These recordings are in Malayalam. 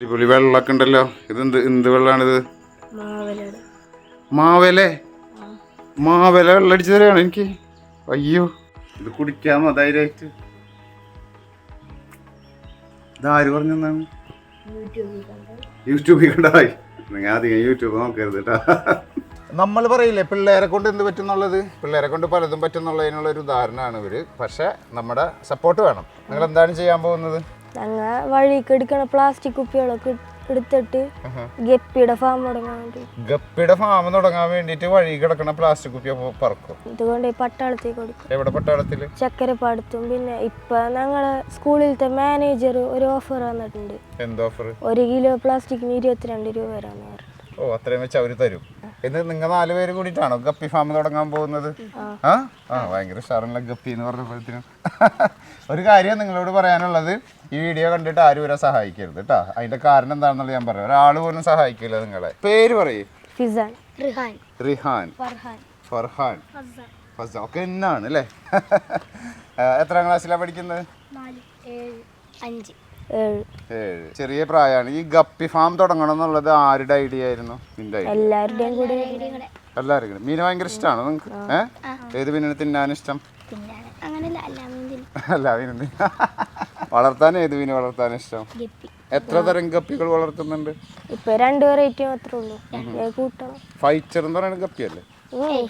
അടിപൊളി വെള്ളമൊക്കെ ഉണ്ടല്ലോ. ഇതെന്ത് എന്ത് വെള്ളമാണിത് മാവേലെ? മാവേല വെള്ളം അടിച്ചു തരാണ് എനിക്ക്? അയ്യോ. ഇത് കുടിക്കാമോ ധൈര്യമായിട്ട്. ഇതാര് പറഞ്ഞെന്നാണ്? യൂട്യൂബിൽ കണ്ടായി. നിങ്ങൾ അധികം യൂട്യൂബ് നോക്കരുത് കേട്ടോ നമ്മൾ പറയില്ലേ പിള്ളേരെ കൊണ്ട് എന്ത് പറ്റുന്നുള്ളത്? പിള്ളേരെ കൊണ്ട് പലതും പറ്റുന്നുള്ളതിനുള്ള ഒരു ഉദാഹരണമാണ് ഇവർ പക്ഷേ നമ്മുടെ സപ്പോർട്ട് വേണം. നിങ്ങൾ എന്താണ് ചെയ്യാൻ പോകുന്നത്? ഞങ്ങൾ വഴിക്ക് എടുക്കണ പ്ലാസ്റ്റിക് കുപ്പികളൊക്കെ എടുത്തിട്ട് ഗപ്പിയുടെ ഫാം തുടങ്ങാൻ വേണ്ടി. ഗപ്പിയുടെ ഫാം തുടങ്ങാൻ വേണ്ടിട്ട് വഴി കിടക്കണ പ്ലാസ്റ്റിക് കുപ്പി പറക്കും? ഇതുകൊണ്ട് ഈ പട്ടാളത്തേക്ക് കൊടുക്കും. എവിടെ പട്ടാളത്തിൽ ചക്കരപ്പാടത്തും. പിന്നെ ഇപ്പൊ ഞങ്ങളെ സ്കൂളിലത്തെ മാനേജർ ഒരു ഓഫർ വന്നിട്ടുണ്ട് എന്താ ഓഫർ ഒരു കിലോ പ്ലാസ്റ്റിക്കിന് ഇരുപത്തിരണ്ട് രൂപ വരാന്ന് പറഞ്ഞു ഓ അത്രയും വെച്ച് അവർ തരും. ഇത് നിങ്ങൾ നാല് പേര് കൂടിയിട്ടാണോ ഗപ്പി ഫാം തുടങ്ങാൻ പോകുന്നത്? ആ? ആ ഭയങ്കര ഷാറിനുള്ള ഗപ്പി എന്ന് പറഞ്ഞപ്പോഴത്തേനും. ഒരു കാര്യം നിങ്ങളോട് പറയാനുള്ളത് ഈ വീഡിയോ കണ്ടിട്ട് ആരും ഇവരെ സഹായിക്കരുത് കേട്ടോ അതിന്റെ കാരണം എന്താണെന്നുള്ളത് ഞാൻ പറയാം. ഒരാൾ പോലും സഹായിക്കില്ല നിങ്ങളെ. പേര് പറയൂ. ഫിസാൻ. റിഹാൻ. റിഹാൻ. ഫർഹാൻ. ഫസാൻ. ഫസ ഒക്കെ എന്നാണ് അല്ലേ എത്രാം ക്ലാസ്സിലാണ് പഠിക്കുന്നത്? നാല് ഏഴ് അഞ്ച്. ഏഴ്. ചെറിയ പ്രായമാണ് ഈ ഗപ്പി ഫാം തുടങ്ങണം എന്നുള്ളത് ആരുടെ ഐഡിയ ആയിരുന്നു? നിന്റെ ഐഡിയ എല്ലാവരുടെയും കൂടി. എല്ലാവരും കൂടി. മീന് ഭയങ്കര ഇഷ്ടമാണ് നിങ്ങൾക്ക് ഏഹ് ഏത് മീനാണ് തിന്നാൻ ഇഷ്ടം? അല്ല മീനുണ്ട് വളർത്താൻ ഏത് മീൻ വളർത്താൻ ഇഷ്ടം? ഗപ്പി. എത്ര തരം ഗപ്പികൾ വളർത്തുന്നുണ്ട്? ഇപ്പൊ രണ്ട് വെറൈറ്റി മാത്രമേ ഉള്ളൂ. ഫൈച്ചർ എന്ന് പറയുന്നത് ഗപ്പിയല്ലേ?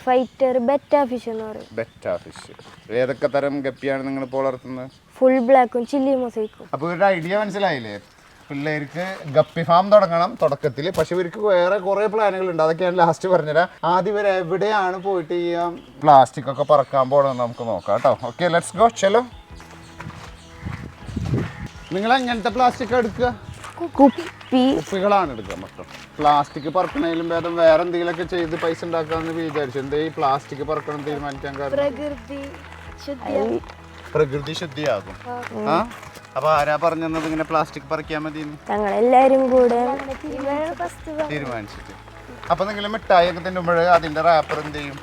ഫൈറ്റർ ബെറ്റ ഫിഷ് എന്ന് പറയും. ബെറ്റ ഫിഷ് ഏതൊക്കെ തരം ഗപ്പിയാണ് നിങ്ങൾ ഇപ്പോൾ വളർത്തുന്നത്? ഫുൾ ബ്ലാക്കും ചില്ലി മൊസൈക്കും അപ്പോൾ ഇവരുടെ ഐഡിയ മനസ്സിലായില്ലേ? പിള്ളേർക്ക് ഗപ്പി ഫാം തുടങ്ങണം തുടക്കത്തിൽ. പക്ഷെ ഇവർക്ക് വേറെ കുറേ പ്ലാനുകൾ ഉണ്ട് അതൊക്കെയാണ് ലാസ്റ്റ് പറഞ്ഞുതരാം. ആദ്യം ഇവർ എവിടെയാണ് പോയിട്ട് ഈ പ്ലാസ്റ്റിക് ഒക്കെ പറക്കാൻ പോകണമെന്ന് നമുക്ക് നോക്കാം കേട്ടോ. ഓക്കെ ലെറ്റ്സ് ഗോ ചെലോ. നിങ്ങൾ എങ്ങനത്തെ പ്ലാസ്റ്റിക് എടുക്കുക? കുപ്പി. കുപ്പികളാണ് എടുക്കുക മൊത്തം. പ്ലാസ്റ്റിക് പറക്കണേലും ഭേദം വേറെ എന്തെങ്കിലുമൊക്കെ ചെയ്ത് പൈസ ഉണ്ടാക്കാന്ന് വിചാരിച്ചു. എന്തേ ഈ പ്ലാസ്റ്റിക് പറക്കണം തീരുമാനിക്കാൻ കാരണം? പ്രകൃതി പ്രകൃതി ശുദ്ധിയാകും. ആ? അപ്പൊ ആരാ പറഞ്ഞത് ഇങ്ങനെ പ്ലാസ്റ്റിക് പറിക്കാൻ മതി കൂടെ തീരുമാനിച്ചിട്ട്. അപ്പൊ നിങ്ങൾ മിഠായി ഒക്കെ തിന്നുമ്പോഴ് അതിന്റെ റാപ്പർ എന്ത് ചെയ്യും?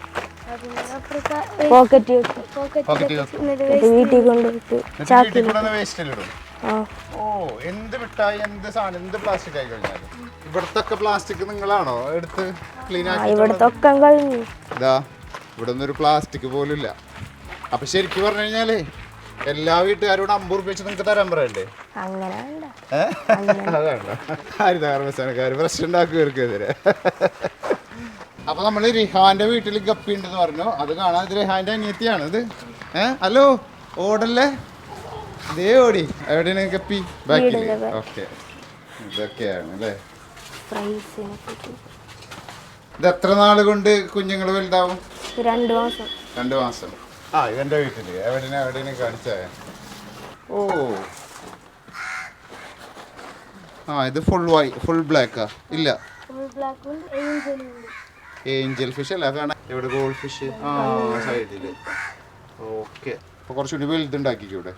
പോക്കറ്റ് വെക്കും. എന്നിട്ട് വീട്ടിൽ കൊണ്ടുപോയിട്ട് എന്നിട്ട് വീട്ടിൽ കൊണ്ടുവന്ന് വേസ്റ്റിലിടും ആ എന്ത് മിഠായി എന്ത് സാധനം എന്ത് പ്ലാസ്റ്റിക് ആയി കഴിഞ്ഞാലും? ഇവിടുത്തെ ഒക്കെ പ്ലാസ്റ്റിക് നിങ്ങളാണോ എടുത്ത് ക്ലീൻ ആക്കി ഇവിടുത്തെ ഒക്കെ കഴിഞ്ഞു ഇതാ ഇവിടെ ഒന്നും ഒരു പ്ലാസ്റ്റിക് പോലും ഇല്ല. അപ്പൊ ശരിക്കും പറഞ്ഞു കഴിഞ്ഞാലേ എല്ലാ വീട്ടുകാരോട് അമ്പത് റുപ്യ വെച്ച് നിങ്ങൾക്ക് തരാൻ പറയണ്ടേ? അതാണ് ഹരിതകർമ്മസേനക്കാർ പ്രശ്നം ഉണ്ടാക്കുവർക്കെതിരെ അപ്പൊ നമ്മൾ റിഹാന്റെ വീട്ടിൽ ഗപ്പി ഉണ്ടെന്ന് പറഞ്ഞു. അത് കാണാൻ ഇത് റിഹാന്റെ അനിയത്തിയാണ് ഇത് ഏഹ് ഹലോ? ഓടല്ലേ? ഇതേ ഓടി. എവിടെയാണ് കപ്പി ബാക്കിൽ ഓക്കെ ഇതൊക്കെയാണ് അല്ലേ? ഇത് എത്ര നാൾ കൊണ്ട് കുഞ്ഞുങ്ങൾ വലുതാവും? രണ്ട് മാസം. രണ്ട് മാസം. ആ ഇതെന്റെ വീട്ടിൽ. എവിടെയാണ് എവിടെയാണ് കാണിച്ചായ ഓ. ആ ഇത് ഫുൾ വൈ ഫുൾ ബ്ലാക്കാ ഇല്ല. ഏഞ്ചൽ ഫിഷ് അല്ല കാണാൻ ഇവിടെ ഗോൾഡ് ഫിഷ് ആ സൈഡിൽ ഓക്കെ അപ്പൊ കുറച്ചുകൂടി വലുതുണ്ടാക്കിക്കൂടെ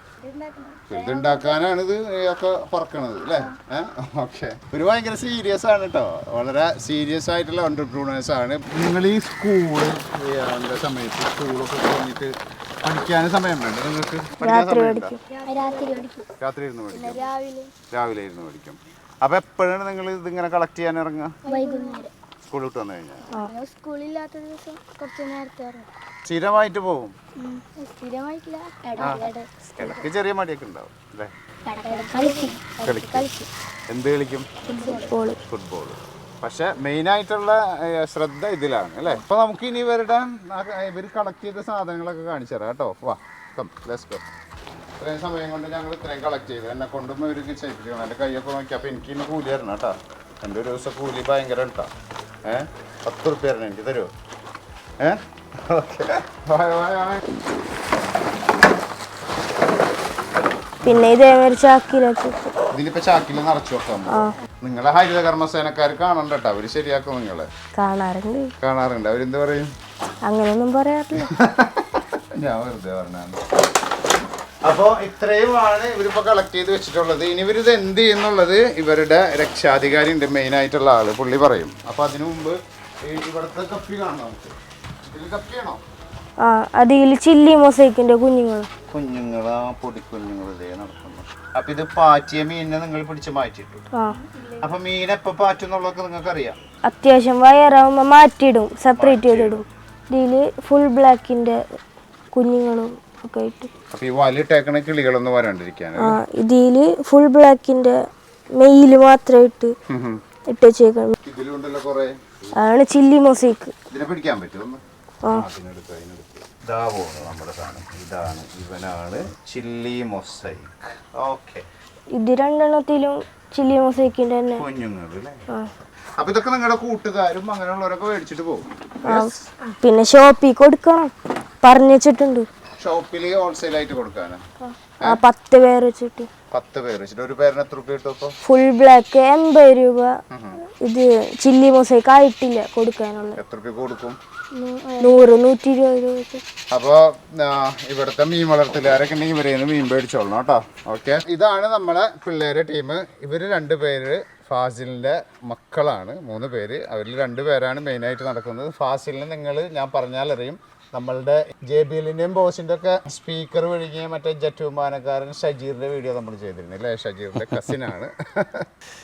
വലുതുണ്ടാക്കാനാണ് ഇത് ഒക്കെ പറക്കണത് അല്ലേ ഓക്കെ. ഒരു ഭയങ്കര സീരിയസ് ആണ് കേട്ടോ വളരെ സീരിയസ് ആയിട്ടുള്ള ഓണ്ടർപ്രൂണേഴ്സ് ആണ്. നിങ്ങൾ ഈ സ്കൂൾ സമയത്ത് സ്കൂളൊക്കെ കഴിഞ്ഞിട്ട് പഠിക്കാൻ സമയം വേണ്ട നിങ്ങൾക്ക്? രാത്രി ഇരുന്ന് പഠിക്കും. രാവിലെ. രാവിലെ ഇരുന്ന് പഠിക്കും. അപ്പൊ എപ്പോഴാണ് നിങ്ങൾ ഇതിങ്ങനെ കളക്ട് ചെയ്യാൻ ഇറങ്ങുക? സ്കൂൾ വിട്ട് വന്നു കഴിഞ്ഞാൽ? സ്കൂളില്ലാത്ത ദിവസം കുറച്ച് നേരത്തെ ഇറങ്ങും സ്ഥിരമായിട്ട് പോകും? ഉം. സ്ഥിരമായിട്ടില്ല. ഇടയ്ക്കിടെ ഇടയ്ക്ക് ചെറിയ മടിയൊക്കെ ഉണ്ടാവും അല്ലേ? കളിക്കും. കളിക്കും. കളിക്കും. എന്ത് കളിക്കും? ഫുട്ബോൾ ഫുട്ബോൾ പക്ഷെ മെയിൻ ആയിട്ടുള്ള ശ്രദ്ധ ഇതിലാണ് അല്ലേ? അപ്പൊ നമുക്ക് ഇനി ഇവരുടെ ഇവർ കളക്ട് ചെയ്ത സാധനങ്ങളൊക്കെ കാണിച്ചു തരാം. കേട്ടോ വാ കം ലെറ്റ്സ് ഗോ ഇത്രയും സമയം കൊണ്ട് ഞങ്ങൾ ഇത്രയും കളക്ട് ചെയ്തു. എന്നെ കൊണ്ടും ഇവർക്ക് ചെയ്യിപ്പിക്കണം എന്റെ കൈയൊക്കെ നോക്കി അപ്പോൾ എനിക്ക് ഇന്ന് കൂലി തരണം കേട്ടോ. എന്റെ ഒരു ദിവസം കൂലി ഭയങ്കര കേട്ടോ. ഏ? പത്ത് റുപ്യ തരണം എനിക്ക് തരുമോ ഏ? ഓക്കെ. പിന്നെ ഇതേമാതിരി ചാക്കിലാക്കി ഇതിലിപ്പോ ചാക്കിൽ നിറച്ചു വെക്കാം. നിങ്ങളെ ഹരിത കർമ്മസേനക്കാർ കാണണ്ട കേട്ടോ. അവർ ശരിയാക്കും നിങ്ങളെ. കാണാറുണ്ട്. കാണാറുണ്ട്. അവരെന്ത് പറയും? അങ്ങനെയൊന്നും പറയാറില്ല. ഞാൻ വെറുതെ പറഞ്ഞാണ് അപ്പോൾ ഇത്രയുമാണ് ഇവരിപ്പോൾ കളക്ട് ചെയ്ത് വെച്ചിട്ടുള്ളത്. ഇനി ഇവരിത് എന്ത് ചെയ്യുന്നുള്ളത് ഇവരുടെ രക്ഷാധികാരി ഉണ്ട് മെയിൻ ആയിട്ടുള്ള ആൾ പുള്ളി പറയും. അപ്പോൾ അതിനു മുമ്പ് ഇവിടുത്തെ കപ്പി കാണണം നമുക്ക്? ഇതിൽ കപ്പിയാണോ ആ അതിൽ ചില്ലി മൊസൈക്കിന്റെ കുഞ്ഞുങ്ങൾ കുഞ്ഞുങ്ങളാ പൊടി കുഞ്ഞുങ്ങൾ ഇതേ നടക്കുന്നു. അപ്പൊ ഇത് പാറ്റിയ മീനിനെ നിങ്ങൾ പിടിച്ച് മാറ്റിയിട്ടു? അപ്പൊ മീൻ എപ്പോ പാറ്റുന്നുള്ളതൊക്കെ നിങ്ങൾക്ക് അറിയാം അത്യാവശ്യം വയറാവുമ്പോ മാറ്റിയിടും സെപ്പറേറ്റ് ചെയ്തിടും. ഇതിൽ ഫുൾ ബ്ലാക്കിന്റെ കുഞ്ഞുങ്ങളും ഒക്കെ ആയിട്ട്. അപ്പൊ ഈ വലിട്ടേക്കണ കിളികളൊന്നും വരാണ്ടിരിക്കാൻ ആ ഇതിൽ ഫുൾ ബ്ലാക്കിന്റെ മെയിൽ മാത്രമായിട്ട് ഇട്ട് വെച്ചേക്കണം ഇതിലുണ്ടല്ലോ കൊറേ. അതാണ് ചില്ലി മൊസൈക്ക് ഇതിനെ പിടിക്കാൻ പറ്റുമോ ആ. അതിനെടുത്ത് അതിനെടുത്ത്. ഇതാ പോകുന്നു നമ്മുടെ സാധനം. ഇതാണ്. ഇവനാണ് ചില്ലി മൊസൈക്ക് ഓക്കെ. ഇത് രണ്ടെണ്ണത്തിലും ചില്ലി മൊസൈക്കിന്റെ തന്നെ. കുഞ്ഞുങ്ങൾ അല്ലേ? ആ. അപ്പൊ ഇതൊക്കെ നിങ്ങളുടെ കൂട്ടുകാരും അങ്ങനെയുള്ളവരൊക്കെ മേടിച്ചിട്ട് പോകും. ആ പിന്നെ ഷോപ്പിൽ കൊടുക്കണം. പറഞ്ഞു വെച്ചിട്ടുണ്ട് ഷോപ്പിൽ ഹോൾസെയിൽ ആയിട്ട് കൊടുക്കാനാ പത്ത് പേർ വെച്ചിട്ട്. പത്ത് പേര് വെച്ചിട്ട്. ഒരു പേരിന് എത്ര രൂപ കിട്ടും ഫുൾ ബ്ലാക്ക് എൺപത് രൂപ. ഇത് ചില്ലി മൊസൈക്ക് ആയിട്ടില്ല കൊടുക്കാനുള്ള എത്ര രൂപ കൊടുക്കും? നൂറ് നൂറ്റി ഇരുപത് രൂപ. അപ്പൊ ഇവിടുത്തെ മീൻ വളർത്തലുകാരൊക്കെ ഉണ്ടെങ്കിൽ ഇവരെ മീൻ മേടിച്ചോളണം കേട്ടോ. ഓക്കെ? ഇതാണ് നമ്മളെ പിള്ളേരെ ടീം. ഇവർ രണ്ടുപേര് ഫാസിലിന്റെ മക്കളാണ്. മൂന്ന് പേര്. അവരിൽ രണ്ട് പേരാണ് മെയിനായിട്ട് നടക്കുന്നത്. ഫാസിലിന് നിങ്ങൾ ഞാൻ പറഞ്ഞാലറിയും. നമ്മളുടെ ജെ ബി എല്ലിന്റെയും ബോസിന്റെ ഒക്കെ സ്പീക്കർ ഒഴുകിയ മറ്റേ ജറ്റുമാനക്കാരൻ ഷജീറിന്റെ വീഡിയോ നമ്മൾ ചെയ്തിരുന്നു അല്ലേ? ഷജീറിന്റെ കസിനാണ്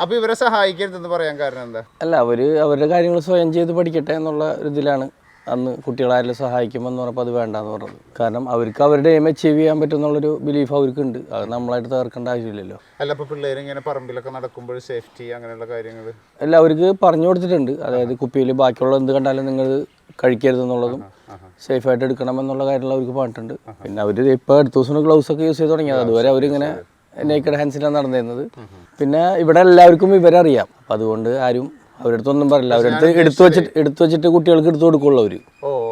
അപ്പൊ ഇവരെ സഹായിക്കരുതെന്ന് പറയാൻ കാരണം എന്താ? അല്ല അവർ അവരുടെ കാര്യങ്ങൾ സ്വയം ചെയ്ത് പഠിക്കട്ടെ എന്നുള്ള ഇതിലാണ് അന്ന് കുട്ടികളാരെല്ലാം സഹായിക്കുമെന്ന് പറഞ്ഞപ്പോൾ അത് വേണ്ടാന്ന് പറഞ്ഞത്. കാരണം അവർക്ക് അവരുടെ എയിം അച്ചീവ് ചെയ്യാൻ പറ്റുമെന്നുള്ളൊരു ബിലീഫ് അവർക്കുണ്ട്. അത് നമ്മളായിട്ട് തകർക്കേണ്ട ആവശ്യമില്ലല്ലോ. അല്ല ഇപ്പോൾ പിള്ളേർ ഇങ്ങനെ പറമ്പിലൊക്കെ നടക്കുമ്പോൾ സേഫ്റ്റി അങ്ങനെയുള്ള കാര്യങ്ങൾ അല്ല അവർക്ക് പറഞ്ഞു കൊടുത്തിട്ടുണ്ട്. അതായത് കുപ്പിയിൽ ബാക്കിയുള്ള എന്ത് കണ്ടാലും നിങ്ങൾ കഴിക്കരുതെന്നുള്ളതും സേഫായിട്ട് എടുക്കണം എന്നുള്ള കാര്യങ്ങൾ അവർക്ക് പാട്ടുണ്ട്. പിന്നെ അവർ ഇപ്പോൾ അടുത്ത ദിവസം ഗ്ലൗസ് ഒക്കെ യൂസ് ചെയ്ത് തുടങ്ങിയത് അതുവരെ അവരിങ്ങനെ നേക്കഡ് ഹാൻഡ്സിലാണ് നടന്നിരുന്നത്. പിന്നെ ഇവിടെ എല്ലാവർക്കും ഇവരറിയാം അപ്പം അതുകൊണ്ട് ആരും അവരടുത്തൊന്നും പറയില്ല. അവരടുത്ത് എടുത്തു വെച്ചിട്ട് എടുത്തു വെച്ചിട്ട് കുട്ടികൾക്ക് എടുത്തു കൊടുക്കുള്ളൂ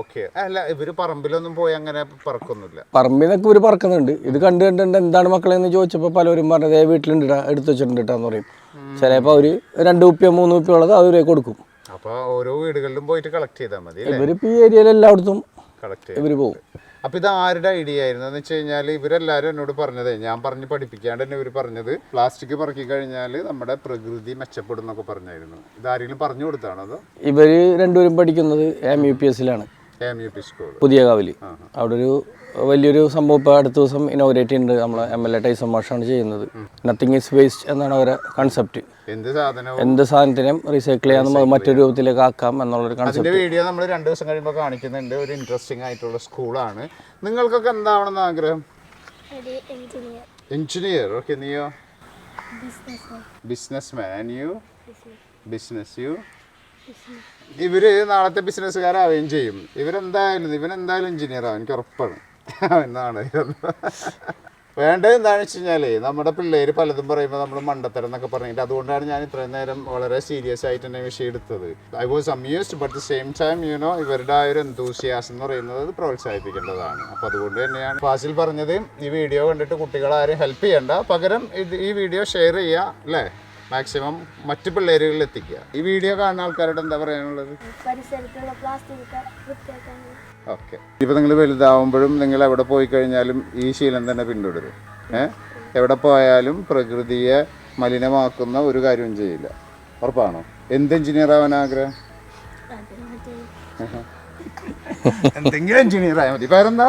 ഓക്കെ അല്ല ഇവർ പറമ്പിലൊന്നും പോയി അങ്ങനെ പറക്കൊന്നുമില്ല. പറമ്പിൽ നിന്നൊക്കെ ഇവർ പറക്കുന്നുണ്ട്. ഇത് കണ്ടു കണ്ടുണ്ട് എന്താണ് മക്കളെ എന്ന് ചോദിച്ചപ്പോൾ പലരും പറഞ്ഞത് "ദേ വീട്ടിലുണ്ട് ട്ടാ, എടുത്തു വെച്ചിട്ടുണ്ട് ട്ടാ" എന്ന് പറയും. ചിലപ്പോൾ അവർ രണ്ട് കുപ്പിയോ മൂന്ന് കുപ്പിയോ ഉള്ളത് അവരെ കൊടുക്കും. അപ്പൊ ഓരോ വീടുകളിലും പോയിട്ട് കളക്ട് ചെയ്താൽ മതി ഇവരിപ്പോൾ ഈ ഏരിയയിൽ എല്ലായിടത്തും കളക്ട് ചെയ്യും. ഇവർ പോകും. അപ്പൊ ഇത് ആരുടെ ഐഡിയ ആയിരുന്നു? എന്ന് വെച്ച് കഴിഞ്ഞാൽ ഇവരെല്ലാരും എന്നോട് പറഞ്ഞതേ ഞാൻ പറഞ്ഞ് പഠിപ്പിക്കാണ്ട് തന്നെ ഇവർ പറഞ്ഞത്. പ്ലാസ്റ്റിക് പറക്കി കഴിഞ്ഞാൽ നമ്മുടെ പ്രകൃതി മെച്ചപ്പെടും എന്നൊക്കെ പറഞ്ഞായിരുന്നു. ഇത് ആരെങ്കിലും പറഞ്ഞു കൊടുത്താണോ അതോ? ഇവർ രണ്ടുപേരും പഠിക്കുന്നത് എം യു പി എസിലാണ് പുതിയ കാവലി. അവിടെ ഒരു വലിയൊരു സംഭവം ഇപ്പോൾ അടുത്ത ദിവസം ഇനോഗ്രേറ്റ് ചെയ്യുന്നുണ്ട് നമ്മളെ എം എൽ എ ടൈസം മാഷാണ് ചെയ്യുന്നത്. നത്തിങ് ഈസ് വേസ്റ്റ് എന്നാണ് അവരെ കൺസെപ്റ്റ് എന്ത് സാധനത്തിനും റീസൈക്കിൾ ചെയ്യാനും അത് മറ്റൊരു രൂപത്തിലേക്ക് ആക്കാം എന്നുള്ളൊരു കൺസെപ്റ്റ് അതിന്റെ വീഡിയോ നമ്മൾ രണ്ട് ദിവസം കഴിയുമ്പോൾ കാണിക്കുന്നുണ്ട്. ഒരു ഇൻട്രസ്റ്റിംഗ് ആയിട്ടുള്ള സ്കൂളാണ്. നിങ്ങൾക്കൊക്കെ എന്താവണമെന്ന് ആഗ്രഹം? എഞ്ചിനീയർ എഞ്ചിനീയർ ഓക്കെ നീയോ? Business businessman you business you ഇവർ നാളത്തെ ബിസിനസ്സുകാരാവുകയും ചെയ്യും. ഇവരെന്തായാലും ഇവനെന്തായാലും എഞ്ചിനീയർ ആവും എനിക്ക് ഉറപ്പാണ്. എന്നാണ് വേണ്ടത് എന്താണെന്ന് വെച്ച് കഴിഞ്ഞാൽ നമ്മുടെ പിള്ളേർ പലതും പറയുമ്പോൾ നമ്മൾ മണ്ടത്തരം എന്നൊക്കെ പറഞ്ഞിട്ട് അതുകൊണ്ടാണ് ഞാൻ ഇത്രയും നേരം വളരെ സീരിയസ് ആയിട്ട് തന്നെ വിഷയം എടുത്തത്. I was amused but the same time you know ഇവരുടെ ആ ഒരു എന്തൂസിയാസം എന്ന് പറയുന്നത് അത് പ്രോത്സാഹിപ്പിക്കേണ്ടതാണ്. അപ്പോൾ അതുകൊണ്ട് തന്നെയാണ് ഫാസിൽ പറഞ്ഞത് ഈ വീഡിയോ കണ്ടിട്ട് കുട്ടികളാരും ഹെൽപ്പ് ചെയ്യണ്ട. പകരം ഇത് ഈ വീഡിയോ ഷെയർ ചെയ്യുക അല്ലേ? മാക്സിമം മറ്റു പിള്ളേരുകളിൽ എത്തിക്കുക. ഈ വീഡിയോ കാണുന്ന ആൾക്കാരോട് എന്താ പറയാനുള്ളത്? പരിസരത്തുള്ള പ്ലാസ്റ്റിക് ഓക്കെ. ഇപ്പം നിങ്ങൾ വലുതാവുമ്പോഴും നിങ്ങൾ എവിടെ പോയി കഴിഞ്ഞാലും ഈ ശീലം തന്നെ പിന്തുടരും. ഏഹ് എവിടെ പോയാലും പ്രകൃതിയെ മലിനമാക്കുന്ന ഒരു കാര്യവും ചെയ്യില്ല. ഉറപ്പാണോ? എന്ത് എഞ്ചിനീയർ ആവാൻ ആഗ്രഹം? എന്തെങ്കിലും എഞ്ചിനീയർ ആയാൽ മതി. പേരെന്താ?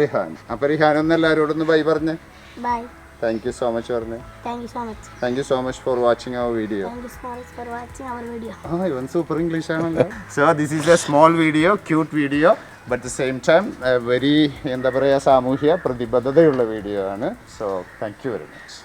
റിഹാൻ. അപ്പൊ റിഹാൻ ഒന്ന് എല്ലാരോടൊന്ന് ബൈ പറഞ്ഞേ. Bye. Thank you so much പറഞ്ഞു thank you so much thank you so much for watching our video thank you so much for watching our video ആ ഇവൻ super English ആണല്ലോ. So this is a small video cute video but the same time very എന്താ പറയുക സാമൂഹ്യ പ്രതിബദ്ധതയുള്ള വീഡിയോ ആണ്. So thank you very much